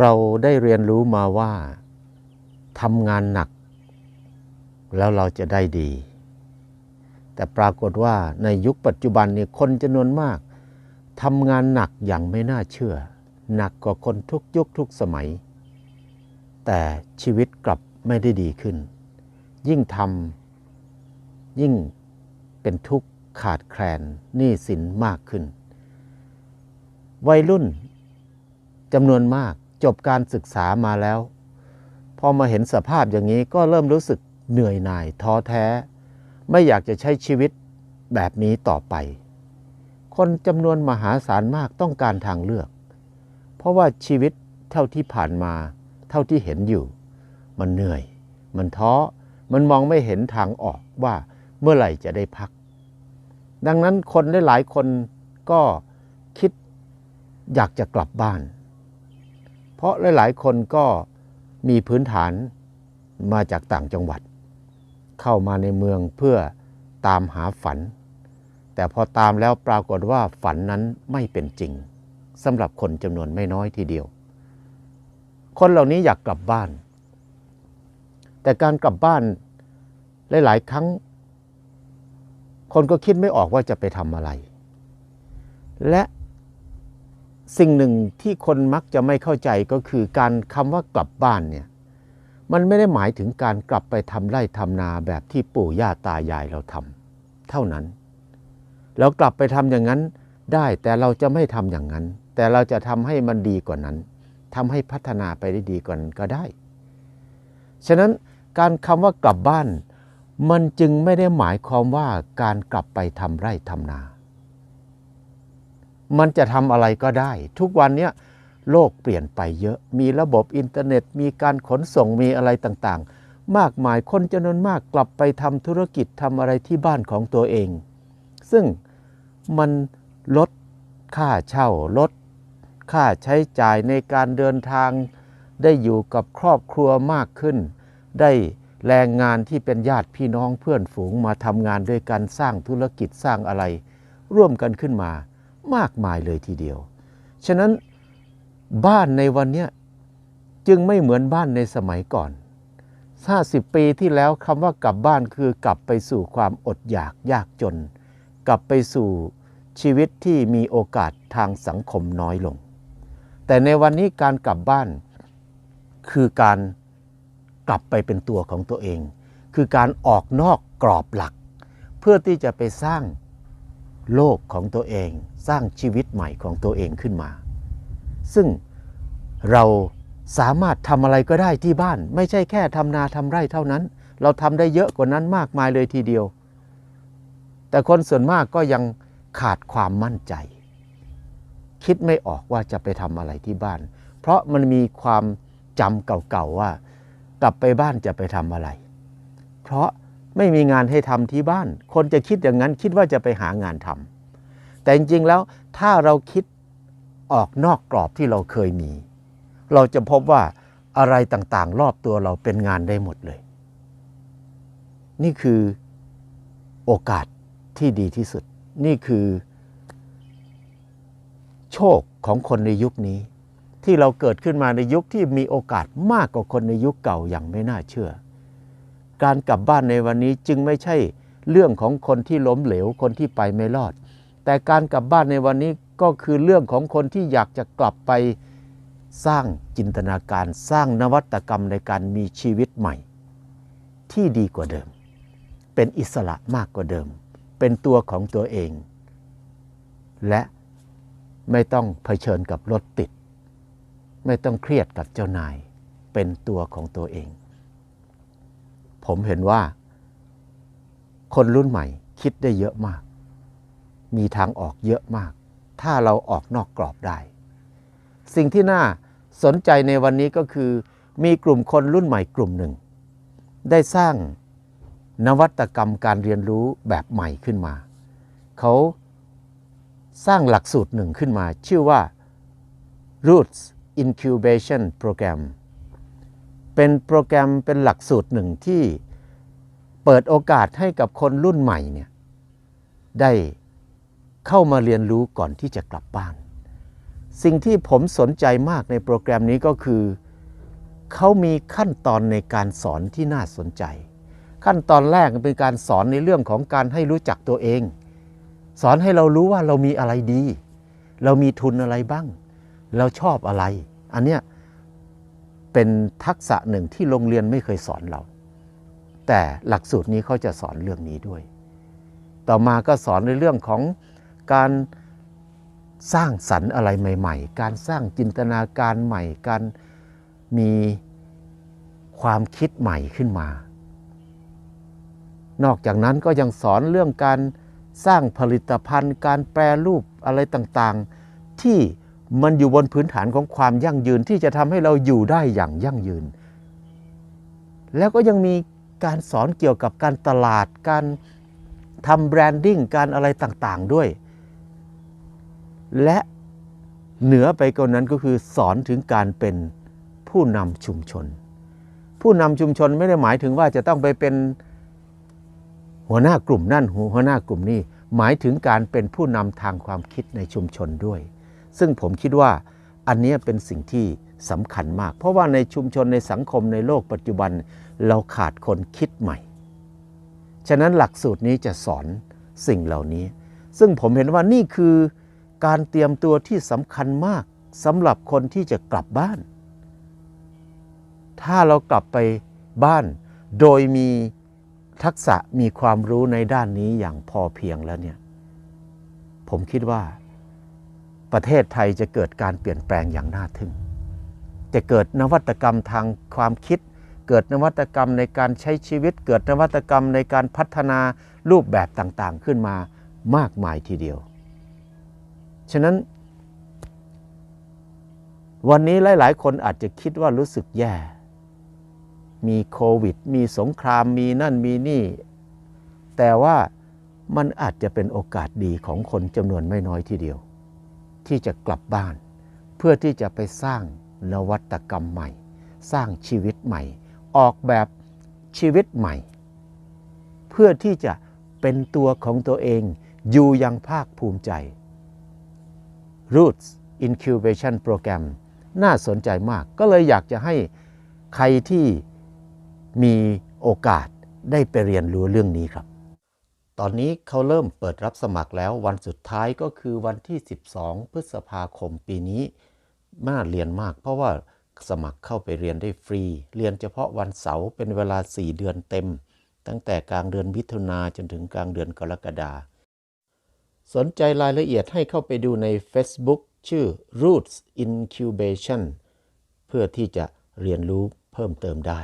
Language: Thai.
เราได้เรียนรู้มาว่าทำงานหนัก แล้วเราจะได้ดี แต่ปรากฏว่าในยุคปัจจุบันนี้คนจำนวนมากทำงานหนักอย่างไม่น่าเชื่อ หนักกว่าคนทุกยุคทุกสมัย แต่ชีวิตกลับไม่ได้ดีขึ้น ยิ่งทำยิ่งเป็นทุกข์ขาดแคลนหนี้สินมากขึ้น วัยรุ่นจำนวนมาก จบการศึกษามาแล้ว พอมาเห็นสภาพอย่างนี้ก็เริ่มรู้สึกเหนื่อยหน่ายท้อแท้ ไม่อยากจะใช้ชีวิตแบบนี้ต่อไป คนจำนวนมหาศาลมากต้องการทางเลือก เพราะว่าชีวิตเท่าที่ผ่านมา เท่าที่เห็นอยู่ มันเหนื่อย มันท้อ มันมองไม่เห็นทางออกว่าเมื่อไหร่จะได้พัก ดังนั้นคนหลายๆคนก็คิดอยากจะกลับบ้าน ราะหลาย ๆ คนก็มีพื้นฐานมาจากต่างจังหวัด เข้ามาในเมืองเพื่อตามหาฝัน แต่พอตามแล้วปรากฏว่าฝันนั้นไม่เป็นจริงสำหรับคนจำนวนไม่น้อยทีเดียว คนเหล่านี้อยากกลับบ้าน แต่การกลับบ้านหลาย ๆ ครั้ง คนก็คิดไม่ออกว่าจะไปทำอะไร และ สิ่งหนึ่งที่คนมักจะไม่เข้าใจก็คือการคำว่ากลับบ้านเนี่ยมันไม่ได้หมายถึงการกลับไปทำไร่ทำนาแบบที่ปู่ย่าตายายเราทำเท่านั้น เรากลับไปทำอย่างนั้นได้แต่เราจะไม่ทำอย่างนั้น แต่เราจะทำให้มันดีกว่านั้นทำให้พัฒนาไปได้ดีกว่านั้นก็ได้ ฉะนั้นการคำว่ากลับบ้าน มันจึงไม่ได้หมายความว่าการกลับไปทำไร่ทำนา มันจะทำอะไรก็ได้ ทุกวันเนี้ยโลกเปลี่ยนไปเยอะมีระบบอินเทอร์เน็ต มีการขนส่งมีอะไรต่างๆ มากมายคนจำนวนมากกลับไปทำธุรกิจทำอะไรที่บ้านของตัวเอง ซึ่งมันลดค่าเช่าลดค่าใช้จ่ายในการเดินทาง ได้อยู่กับครอบครัวมากขึ้น ได้แรงงานที่เป็นญาติพี่น้องเพื่อนฝูงมาทำงานด้วยกันสร้างธุรกิจสร้างอะไร ร่วมกันขึ้นมา มากมายเลยทีเดียว ฉะนั้นบ้านในวันนี้จึงไม่เหมือนบ้านในสมัยก่อน 50 ปีที่แล้วคำว่ากลับบ้านคือกลับไปสู่ความอดอยากยากจน กลับไปสู่ชีวิตที่มีโอกาสทางสังคมน้อยลง แต่ในวันนี้การกลับบ้านคือการกลับไปเป็นตัวของตัวเอง คือการออกนอกกรอบหลัก เพื่อที่จะไปสร้าง โลกของตัวเองสร้างชีวิตใหม่ของตัวเองขึ้นมา ซึ่งเราสามารถทำอะไรก็ได้ที่บ้าน ไม่ใช่แค่ทำนาทำไร่เท่านั้น เราทำได้เยอะกว่านั้นมากมายเลยทีเดียว แต่คนส่วนมากก็ยังขาดความมั่นใจ คิดไม่ออกว่าจะไปทำอะไรที่บ้าน เพราะมันมีความจำเก่าๆว่า กลับไปบ้านจะไปทำอะไร เพราะ ไม่มีงานให้ทำที่บ้าน คนจะคิดอย่างนั้นคิดว่าจะไปหางานทำแต่จริงๆแล้วถ้าเราคิดออกนอกกรอบที่เราเคยมี เราจะพบว่าอะไรต่างๆ รอบตัวเราเป็นงานได้หมดเลย นี่คือโอกาสที่ดีที่สุด นี่คือโชคของคนในยุคนี้ ที่เราเกิดขึ้นมาในยุคที่มีโอกาสมากกว่าคนในยุคเก่าอย่างไม่น่าเชื่อ การกลับบ้านในวันนี้จึงไม่ใช่เรื่องของคนที่ล้มเหลวคนที่ไปไม่รอด แต่การกลับบ้านในวันนี้ก็คือเรื่องของคนที่อยากจะกลับไปสร้างจินตนาการสร้างนวัตกรรมในการมีชีวิตใหม่ ที่ดีกว่าเดิม เป็นอิสระมากกว่าเดิม เป็นตัวของตัวเอง และไม่ต้องเผชิญกับรถติด ไม่ต้องเครียดกับเจ้านาย เป็นตัวของตัวเอง ผมเห็นว่า คนรุ่นใหม่คิดได้เยอะมาก มีทางออกเยอะมาก ถ้าเราออกนอกกรอบได้ สิ่งที่น่าสนใจในวันนี้ก็คือ มีกลุ่มคนรุ่นใหม่กลุ่มหนึ่ง ได้สร้างนวัตกรรมการเรียนรู้แบบใหม่ขึ้นมา เขาสร้างหลักสูตรหนึ่งขึ้นมา ชื่อว่า Roots Incubation Program เป็นโปรแกรมเป็นหลักสูตรหนึ่งที่เปิดโอกาสให้กับคนรุ่นใหม่เนี่ยได้เข้ามาเรียนรู้ก่อนที่จะกลับบ้าน สิ่งที่ผมสนใจมากในโปรแกรมนี้ก็คือ เขามีขั้นตอนในการสอนที่น่าสนใจ ขั้นตอนแรกเป็นการสอนในเรื่องของการให้รู้จักตัวเอง สอนให้เรารู้ว่าเรามีอะไรดี เรามีทุนอะไรบ้าง เราชอบอะไร อันเนี้ย เป็นทักษะหนึ่งที่โรงเรียนไม่เคยสอนเรา แต่หลักสูตรนี้เขาจะสอนเรื่องนี้ด้วย ต่อมาก็สอนในเรื่องของการสร้างสรรค์อะไรใหม่ ๆ การสร้างจินตนาการใหม่ การมีความคิดใหม่ขึ้นมา นอกจากนั้นก็ยังสอนเรื่องการสร้างผลิตภัณฑ์ การแปรรูปอะไรต่างๆ ที่ มันอยู่บนพื้นฐานของความยั่งยืนที่จะทำให้เราอยู่ได้อย่างยั่งยืน แล้วก็ยังมีการสอนเกี่ยวกับการตลาด การทำแบรนดิ้ง การอะไรต่างๆด้วย และเหนือไปกว่านั้นก็คือสอนถึงการเป็นผู้นำชุมชน ผู้นำชุมชนไม่ได้หมายถึงว่าจะต้องไปเป็นหัวหน้ากลุ่มนั่นหัวหน้ากลุ่มนี้หมายถึงการเป็นผู้นำทางความคิดในชุมชนด้วย ซึ่งผมคิดว่าอันนี้เป็นสิ่งที่สำคัญมาก เพราะว่าในชุมชนในสังคมในโลกปัจจุบันเราขาดคนคิดใหม่ ฉะนั้นหลักสูตรนี้จะสอนสิ่งเหล่านี้ ซึ่งผมเห็นว่านี่คือการเตรียมตัวที่สำคัญมากสำหรับคนที่จะกลับบ้าน ถ้าเรากลับไปบ้านโดยมีทักษะมีความรู้ในด้านนี้อย่างพอเพียงแล้วเนี่ย ผมคิดว่า ประเทศไทยจะเกิดการเปลี่ยนแปลงอย่างน่าทึ่ง จะเกิดนวัตกรรมทางความคิด เกิดนวัตกรรมในการใช้ชีวิต เกิดนวัตกรรมในการพัฒนารูปแบบต่างๆ ขึ้นมามากมายทีเดียว ฉะนั้น วันนี้หลาย ๆ คนอาจจะคิดว่ารู้สึกแย่ มีโควิด มีสงคราม มีนั่นมีนี่ แต่ว่ามันอาจจะเป็นโอกาสดีของคนจำนวนไม่น้อยทีเดียว ที่จะกลับบ้าน เพื่อที่จะไปสร้างนวัตกรรมใหม่ สร้างชีวิตใหม่ ออกแบบชีวิตใหม่ เพื่อที่จะเป็นตัวของตัวเองอยู่อยังภาคภูมิใจ Roots Incubation Program น่าสนใจมากก็เลยอยากจะให้ใครที่มีโอกาสได้ไปเรียนรู้เรื่องนี้ครับ ตอนนี้เขาเริ่มเปิดรับสมัครแล้ววันสุดท้ายก็คือวันที่ 12 พฤษภาคมปีนี้น่าเรียนมาก เพราะว่าสมัครเข้าไปเรียนได้ฟรี เรียนเฉพาะวันเสาร์เป็นเวลา 4 เดือนเต็ม ตั้งแต่กลางเดือนมิถุนาจนถึงกลางเดือนกรกฎาคมสนใจรายละเอียดให้เข้าไปดูใน Facebook ชื่อ Roots Incubation เพื่อที่จะเรียนรู้เพิ่มเติมได้